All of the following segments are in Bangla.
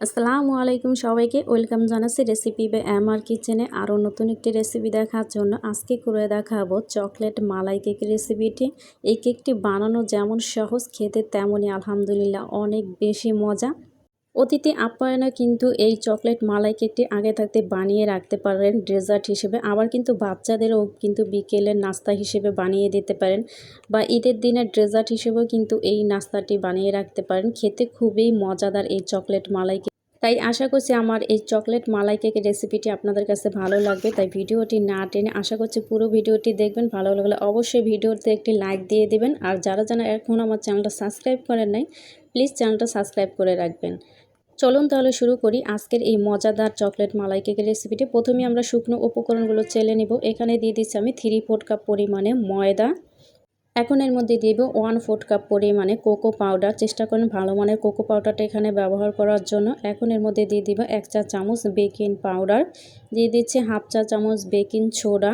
আসসালামু আলাইকুম সবাইকে। ওয়েলকাম জানাচ্ছি রেসিপি এম আর কিচেনে আরও নতুন একটি রেসিপি দেখার জন্য আজকে করে দেখাবো চকলেট মালাই কেক রেসিপিটি। এই কেকটি বানানো যেমন সহজ, খেতে তেমনই আলহামদুলিল্লাহ অনেক বেশি মজা। অতিথি আপ্যায়নে কিন্তু এই চকলেট মালাই কেকটি আগে থাকতে বানিয়ে রাখতে পারেন ডেজার্ট হিসেবে। আবার কিন্তু বাচ্চাদেরও কিন্তু বিকেলের নাস্তা হিসেবে বানিয়ে দিতে পারেন বা ঈদের দিনের ডেজার্ট হিসেবেও কিন্তু এই নাস্তাটি বানিয়ে রাখতে পারেন। খেতে খুবই মজাদার এই চকলেট মালাই কেক। তাই আশা করছি আমার এই চকলেট মালাই কেকের রেসিপিটি আপনাদের কাছে ভালো লাগবে। তাই ভিডিওটি না টেনে আশা করছি পুরো ভিডিওটি দেখবেন। ভালো লাগলে অবশ্যই ভিডিওতে একটি লাইক দিয়ে দেবেন। আর যারা যারা এখন আমার চ্যানেলটা সাবস্ক্রাইব করেন নাই, প্লিজ চ্যানেলটা সাবস্ক্রাইব করে রাখবেন। চলুন তাহলে শুরু করি। আজকের এই মজাদার চকলেট মালাই কেকের রেসিপিটি। প্রথমে আমরা শুকনো উপকরণগুলো চেলে নেব। এখানে দিয়ে দিচ্ছি আমি থ্রি ফোর কাপ পরিমাণে ময়দা। এখন এর মধ্যে দিয়ে দেবো ওয়ান ফোর কাপ পরিমাণে কোকো পাউডার। চেষ্টা করেন ভালো মানের কোকো পাউডারটা এখানে ব্যবহার করার জন্য। এখন এর মধ্যে দিয়ে দিব এক চা চামচ বেকিং পাউডার। দিয়ে দিচ্ছি হাফ চা চামচ বেকিং সোডা।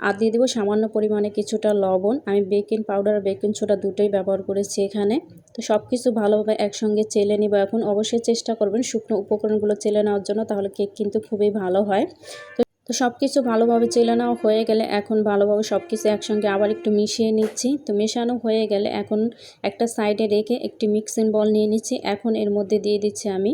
আর দিয়ে দেবো সামান্য পরিমাণে কিছুটা লবণ। আমি বেকিং পাউডার আর বেকিং সোডা দুটোই ব্যবহার করেছি এখানে। তো সব কিছু ভালোভাবে একসঙ্গে চেলে নিব। এখন অবশ্যই চেষ্টা করবেন শুকনো উপকরণগুলো চেলে নেওয়ার জন্য, তাহলে কেক কিন্তু খুবই ভালো হয়। তো তো সব কিছু ভালোভাবে চেলে নেওয়া হয়ে গেলে এখন ভালোভাবে সব কিছু একসঙ্গে আবার একটু মিশিয়ে নিচ্ছি। তো মেশানো হয়ে গেলে এখন একটা সাইডে রেখে একটি মিক্সিং বল নিয়ে নিচ্ছি। এখন এর মধ্যে দিয়ে দিচ্ছি আমি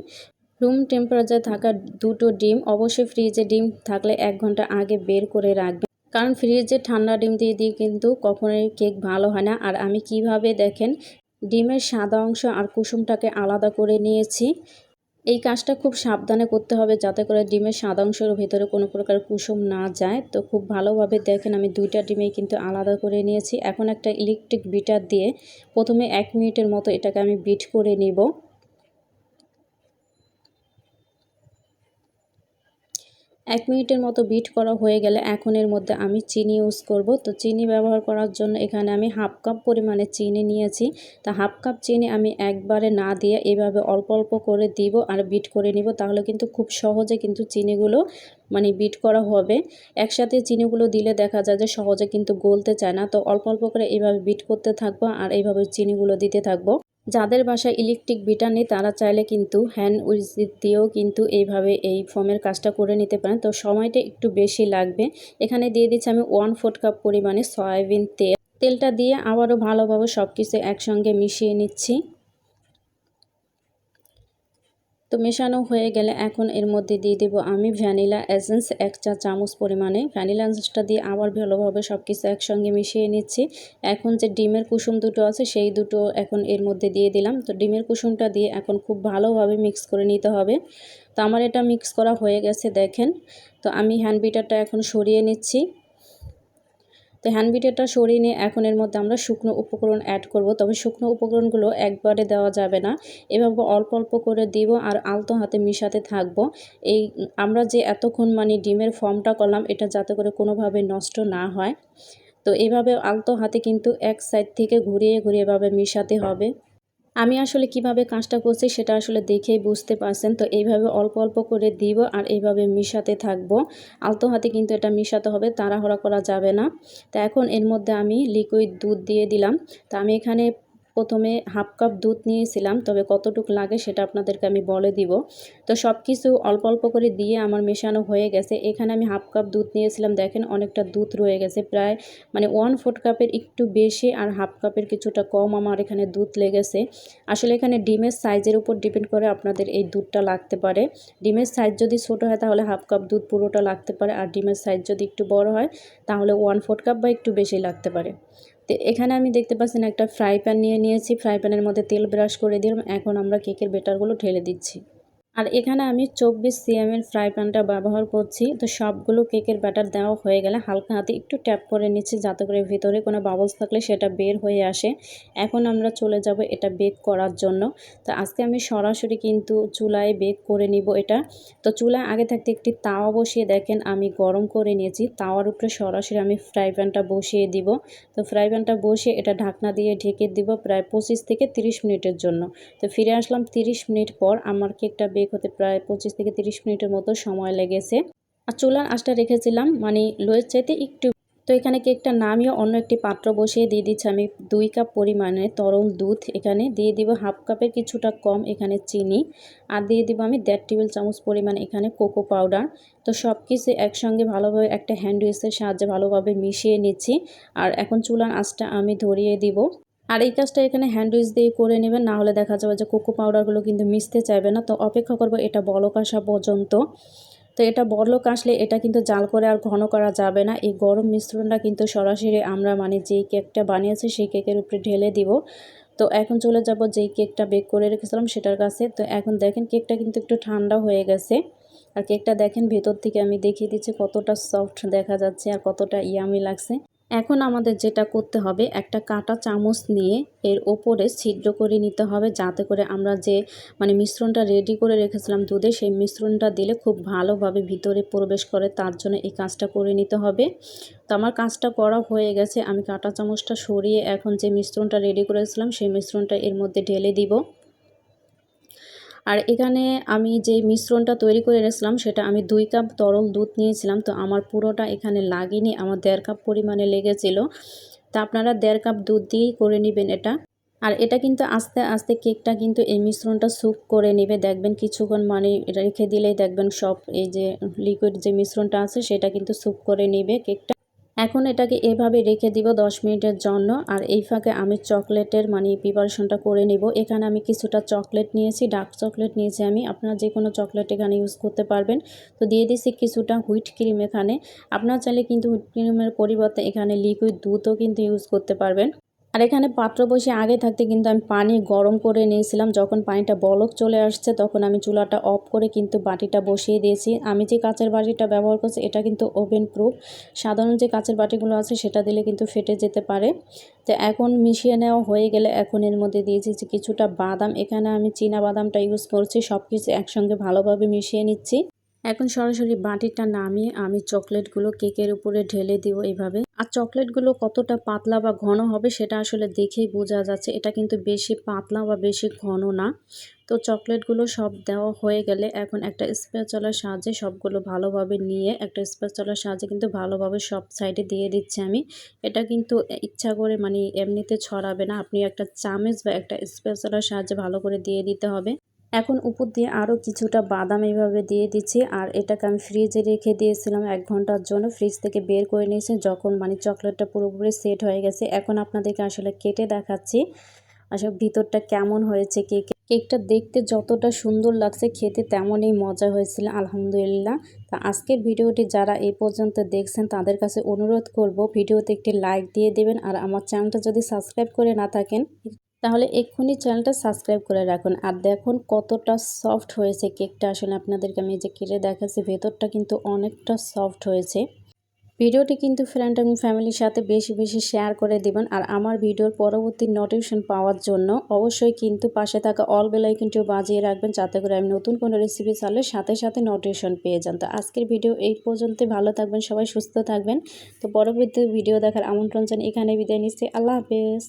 রুম টেম্পারেচার থাকা দুটো ডিম। অবশ্যই ফ্রিজে ডিম থাকলে এক ঘণ্টা আগে বের করে রাখবেন। কারণ ফ্রিজে ঠান্ডা ডিম দিয়ে দিয়ে কিন্তু কখনোই কেক ভালো হয় না। আর আমি কীভাবে দেখেন, ডিমের সাদা অংশ আর কুসুমটাকে আলাদা করে নিয়েছি। এই কাজটা খুব সাবধানে করতে হবে যাতে করে ডিমের সাদা অংশের ভেতরে কোনো প্রকার কুসুম না যায়। তো খুব ভালোভাবে দেখেন, আমি দুইটা ডিমেই কিন্তু আলাদা করে নিয়েছি। এখন একটা ইলেকট্রিক বিটার দিয়ে প্রথমে এক মিনিটের মতো এটাকে আমি বিট করে নিব। এক মিনিটের মতো বিট করা হয়ে গেলে এখন এর মধ্যে আমি চিনি ইউজ করব। তো চিনি ব্যবহার করার জন্য এখানে আমি হাফ কাপ পরিমাণে চিনি নিয়েছি। তা হাফ কাপ চিনি আমি একবারে না দিয়ে এভাবে অল্প অল্প করে দিব আর বিট করে নিব। তাহলে কিন্তু খুব সহজে কিন্তু চিনিগুলো মানে বিট করা হবে। একসাথে চিনিগুলো দিলে দেখা যায় যে সহজে কিন্তু গলতে চায় না। তো অল্প অল্প করে এইভাবে বিট করতে থাকব আর এইভাবে চিনিগুলো দিতে থাকব। যাদের বাসায় ইলেকট্রিক বিটার নেই, তারা চাইলে কিন্তু হ্যান্ড উইজিট দিয়েও কিন্তু এইভাবে এই ফর্মের কাজটা করে নিতে পারেন। তো সময়টা একটু বেশি লাগবে। এখানে দিয়ে দিচ্ছি আমি ওয়ান ফোর্থ কাপ পরিমাণে সয়াবিন তেল। তেলটা দিয়ে আবারও ভালোভাবে সব কিছু একসঙ্গে মিশিয়ে নিচ্ছি। তো মেশানো হয়ে গেলে এখন এর মধ্যে দিয়ে দেবো আমি ভ্যানিলা এসেন্স এক চা চামচ পরিমাণে। ভ্যানিলা এসেন্সটা দিয়ে আবার ভালোভাবে সব কিছু একসঙ্গে মিশিয়ে নিচ্ছি। এখন যে ডিমের কুসুম দুটো আছে, সেই দুটো এখন এর মধ্যে দিয়ে দিলাম। তো ডিমের কুসুমটা দিয়ে এখন খুব ভালোভাবে মিক্স করে নিতে হবে। তো আমার এটা মিক্স করা হয়ে গেছে, দেখেন। তো আমি হ্যান্ড বিটারটা এখন সরিয়ে নিচ্ছি। তো হ্যান্ড বিটারটা সরিয়ে নিয়ে এখন এর মধ্যে আমরা শুকনো উপকরণ অ্যাড করব। তবে শুকনো উপকরণগুলো একবারে দেওয়া যাবে না। এভাবে অল্প অল্প করে দিব আর আলতো হাতে মিশাতে থাকব। এই আমরা যে এতক্ষণ মানে ডিমের ফর্মটা করলাম, এটা যাতে করে কোনোভাবে নষ্ট না হয়। তো এভাবে আলতো হাতে কিন্তু এক সাইড থেকে ঘুরিয়ে ঘুরিয়ে এভাবে মিশাতে হবে। আমি আসলে কীভাবে কাজটা করছি সেটা আসলে দেখেই বুঝতে পারছেন। তো এইভাবে অল্প অল্প করে দিব আর এইভাবে মিশাতে থাকব। আলতো হাতে কিন্তু এটা মিশাতে হবে, তাড়াহড়া করা যাবে না। তো এখন এর মধ্যে আমি লিকুইড দুধ দিয়ে দিলাম। তো আমি এখানে প্রথমে হাফ কাপ দুধ নিয়েছিলাম, তবে কতটুকু লাগে সেটা আপনাদেরকে আমি বলে দিব। তো সব কিছু অল্প অল্প করে দিয়ে আমার মেশানো হয়ে গেছে। এখানে আমি হাফ কাপ দুধ নিয়েছিলাম, দেখেন অনেকটা দুধ রয়ে গেছে। প্রায় মানে ওয়ান ফোর্থ কাপের একটু বেশি আর হাফ কাপের কিছুটা কম আমার এখানে দুধ লেগেছে। আসলে এখানে ডিমের সাইজের উপর ডিপেন্ড করে আপনাদের এই দুধটা লাগতে পারে। ডিমের সাইজ যদি ছোট হয় তাহলে হাফ কাপ দুধ পুরোটা লাগতে পারে, আর ডিমের সাইজ যদি একটু বড় হয় তাহলে ওয়ান ফোর্থ কাপ বা একটু বেশি লাগতে পারে। তো এখানে আমি দেখতে পাচ্ছেন একটা ফ্রাই প্যান নিয়ে নিয়েছি। ফ্রাই প্যানের মধ্যে তেল ব্রাশ করে দিলাম। এখন আমরা কেকের বেটারগুলো ঢেলে দিচ্ছি। আর এখানে আমি চব্বিশ সিএমের ফ্রাই প্যানটা ব্যবহার করছি। তো সবগুলো কেকের ব্যাটার দেওয়া হয়ে গেলে হালকা হাতে একটু ট্যাপ করে নিচ্ছি যাতে করে ভিতরে কোনো বাবলস থাকলে সেটা বের হয়ে আসে। এখন আমরা চলে যাব এটা বেক করার জন্য। তো আজকে আমি সরাসরি কিন্তু চুলায় বেক করে নিব এটা। তো চুলায় আগে থাকতে একটি তাওয়া বসিয়ে দেখেন, আমি গরম করে নিয়েছি। তাওয়ার উপরে সরাসরি আমি ফ্রাই প্যানটা বসিয়ে দিব। তো ফ্রাই প্যানটা বসিয়ে এটা ঢাকনা দিয়ে ঢেকে দিব প্রায় পঁচিশ থেকে তিরিশ মিনিটের জন্য। তো ফিরে আসলাম তিরিশ মিনিট পর, আমার কেকটা বেক হতে প্রায় পঁচিশ থেকে তিরিশ মিনিটের মতো সময় লেগেছে। আর চুলার আঁচটা রেখেছিলাম মানে লোয়ের চাইতে একটু। তো এখানে কেকটা নামিয়ে অন্য একটি পাত্র বসিয়ে দিয়ে দিচ্ছি। আমি দুই কাপ পরিমাণে তরল দুধ এখানে দিয়ে দিব। হাফ কাপের কিছুটা কম এখানে চিনি। আর দিয়ে দিব আমি দেড় টেবিল চামচ পরিমাণ এখানে কোকো পাউডার। তো সব কিছু একসঙ্গে ভালোভাবে একটা হ্যান্ড উইসের সাহায্যে ভালোভাবে মিশিয়ে নিচ্ছি। আর এখন চুলার আঁচটা আমি ধরিয়ে দিব। আর এই কাজটা এখানে হ্যান্ড উইচ দিয়ে করে নেবেন, না হলে দেখা যাবে যে কোকো পাউডারগুলো কিন্তু মিশতে চাইবে না। তো অপেক্ষা করব এটা বলক আসা পর্যন্ত। তো এটা বড়লোক আসলে এটা কিন্তু জাল করে আর ঘন করা যাবে না। এই গরম মিশ্রণটা কিন্তু সরাসরি আমরা মানে যেই কেকটা বানিয়েছি সেই কেকের উপরে ঢেলে দিব। তো এখন চলে যাব যেই কেকটা বেক করে রেখেছিলাম সেটার কাছে। তো এখন দেখেন কেকটা কিন্তু একটু ঠান্ডা হয়ে গেছে। আর কেকটা দেখেন ভেতর থেকে আমি দেখিয়ে দিচ্ছি কতটা সফট দেখা যাচ্ছে আর কতটা ইয়ামি লাগছে। এখন আমাদের যেটা করতে হবে, একটা কাটা চামচ নিয়ে এর ওপরে ছিদ্র করে নিতে হবে যাতে করে আমরা যে মানে মিশ্রণটা রেডি করে রেখেছিলাম দুধে, সেই মিশ্রণটা দিলে খুব ভালোভাবে ভিতরে প্রবেশ করে, তার জন্য এই কাজটা করে নিতে হবে। তো আমার কাজটা করা হয়ে গেছে, আমি কাটা চামচটা সরিয়ে এখন যে মিশ্রণটা রেডি করেছিলাম, সেই মিশ্রণটা এর মধ্যে ঢেলে দিব। আর এখানে আমি যে মিশ্রণটা তৈরি করে এনেছিলাম, সেটা আমি দুই কাপ তরল দুধ নিয়েছিলাম। তো আমার পুরোটা এখানে লাগেনি, আমার দেড় কাপ পরিমাণে লেগেছিল। তা আপনারা দেড় কাপ দুধ দিয়েই করে নেবেন এটা। আর এটা কিন্তু আস্তে আস্তে কেকটা কিন্তু এই মিশ্রণটা স্যুপ করে নেবে। দেখবেন কিছুক্ষণ মানে রেখে দিলেই দেখবেন সব এই যে লিকুইড যে মিশ্রণটা আছে, সেটা কিন্তু স্যুপ করে নেবে কেকটা। এখন এটাকে এভাবে রেখে দিব 10 মিনিটের জন্য, আর এই ফাঁকে আমি চকলেটের মানে প্রিপারেশনটা করে নেব। এখানে আমি কিছুটা চকলেট নিয়েছি ডার্ক চকলেট নিয়েছি আমি। আপনারা যে কোনো চকলেট এখানে ইউজ করতে পারবেন। তো দিয়ে দিছি কিছুটা হুইট ক্রিম এখানে। আপনারা চাইলে কিন্তু হুইট ক্রিমের পরিবর্তে এখানে লিকুইড দুধও কিন্তু ইউজ করতে পারবেন। আর এখানে পাত্র বসে আগে থাকতে কিন্তু আমি পানি গরম করে নিয়েছিলাম। যখন পানিটা বলক চলে আসছে, তখন আমি চুলাটা অফ করে কিন্তু বাটিটা বসিয়ে দিয়েছি। আমি যে কাঁচের বাটিটা ব্যবহার করছি, এটা কিন্তু ওভেন প্রুফ সাধারণ যে কাঁচের বাটিগুলো আছে, সেটা দিলে কিন্তু ফেটে যেতে পারে। তো এখন মিশিয়ে নেওয়া হয়ে গেলে এখন এর মধ্যে দিয়েছি যে কিছুটা বাদাম। এখানে আমি চীনা বাদামটা ইউজ করছি সব কিছু একসঙ্গে ভালোভাবে মিশিয়ে নিচ্ছি। এখন সরাসরি বাটিটা নামিয়ে আমি চকলেটগুলো কেকের উপরে ঢেলে দিব এইভাবে আর চকলেটগুলো কতটা পাতলা বা ঘন হবে সেটা আসলে দেখেই বোঝা যাচ্ছে। এটা কিন্তু বেশি পাতলা বা বেশি ঘন না। তো চকলেটগুলো সব দেওয়া হয়ে গেলে এখন একটা স্পেচলার সাহায্যে সবগুলো ভালোভাবে নিয়ে একটা স্পেচলার সাহায্যে কিন্তু ভালোভাবে সব সাইডে দিয়ে দিচ্ছি আমি। এটা কিন্তু ইচ্ছা করে মানে এমনিতে ছড়াবে না। আপনি একটা চামচ বা একটা স্পেচলার সাহায্যে ভালো করে দিয়ে দিতে হবে। এখন উপর দিয়ে আরও কিছুটা বাদাম এইভাবে দিয়ে দিচ্ছি, আর এটাকে আমি ফ্রিজে রেখে দিয়েছিলাম এক ঘণ্টার জন্য। ফ্রিজ থেকে বের করে নিয়েছি, যখন মানে চকলেটটা পুরোপুরি সেট হয়ে গেছে। এখন আপনাদেরকে আসলে কেটে দেখাচ্ছি, আসলে ভিতরটা কেমন হয়েছে কেক কেকটা দেখতে যতটা সুন্দর লাগছে, খেতে তেমনই মজা হয়েছিল, আলহামদুলিল্লাহ। তা আজকের ভিডিওটি যারা এই পর্যন্ত দেখছেন, তাদের কাছে অনুরোধ করব, ভিডিওতে একটি লাইক দিয়ে দেবেন, আর আমার চ্যানেলটা যদি সাবস্ক্রাইব করে না থাকেন তাহলে এক্ষুনি চ্যানেলটা সাবস্ক্রাইব করে রাখুন। আর দেখুন কতটা সফট হয়েছে কেকটা। আসলে আপনাদেরকে আমি যে কেটে দেখাচ্ছি, ভেতরটা কিন্তু অনেকটা সফট হয়েছে। ভিডিওটি কিন্তু ফ্রেন্ড এবং ফ্যামিলির সাথে বেশি বেশি শেয়ার করে দিবেন। আর আমার ভিডিওর পরবর্তী নোটিফিকেশন পাওয়ার জন্য অবশ্যই কিন্তু পাশে থাকা অল বেলাইকনটিও বাজিয়ে রাখবেন, যাতে করে আমি নতুন কোনো রেসিপি চালে সাথে সাথে নোটিফিকেশন পেয়ে যান। তো আজকের ভিডিও এই পর্যন্ত ভালো থাকবেন, সবাই সুস্থ থাকবেন। তো পরবর্তী ভিডিও দেখার আমন্ত্রণ জানিয়ে এখানে বিদায় নিচ্ছি। আল্লাহ হাফেজ।